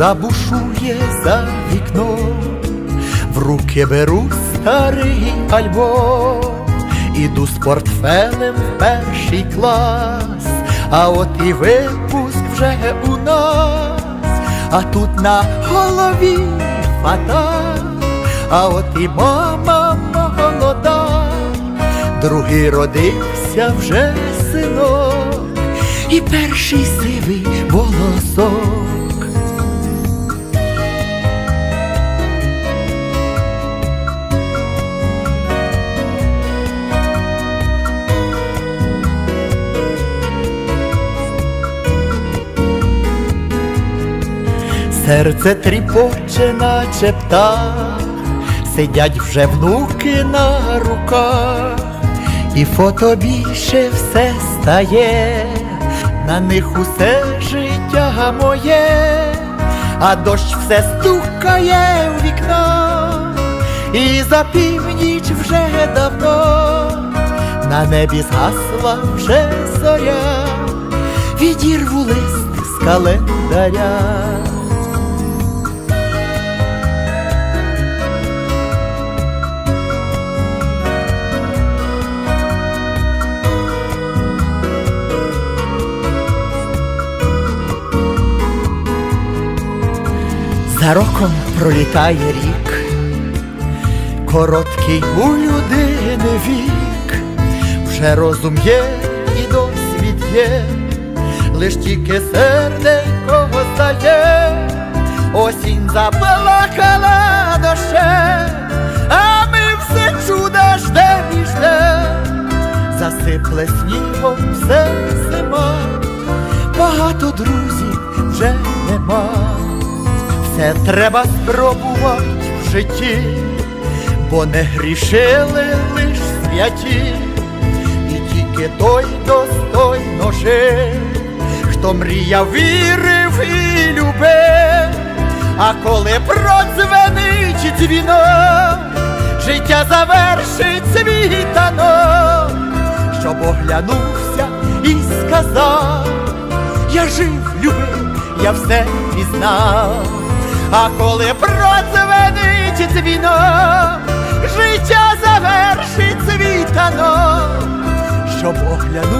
Гроза бушує за вікном, в руки беру старий альбом, іду з портфелем в перший клас, а от і випуск вже у нас, а тут на голові фата, а от і мама молода, другий родився вже синок, і перший сивий волосок. Серце тріпоче, наче птах, сидять вже внуки на руках, і фото більше все стає, на них усе життя моє, а дощ все стукає в вікно, і за північ вже давно, на небі згасла вже зоря, відірву лист з календаря. Роком пролітає рік, короткий у людини вік, вже розум є і досвід є, лиш тільки серденько стає, осінь заплакала дощем, а ми все чуда ждем і ждем, засипле снігом все зима, багато друзів вже нема. Все треба спробувати в житті, бо не грішили лиш святі, і тільки той достойно жив, хто мріяв, вірив і любив, а коли продзвенить дзвінок, життя завершить свій танок, щоб оглянувся і сказав, я жив, любив, я все пізнав. А коли продзвенить дзвінок, життя завершить світано, щоб оглянувся і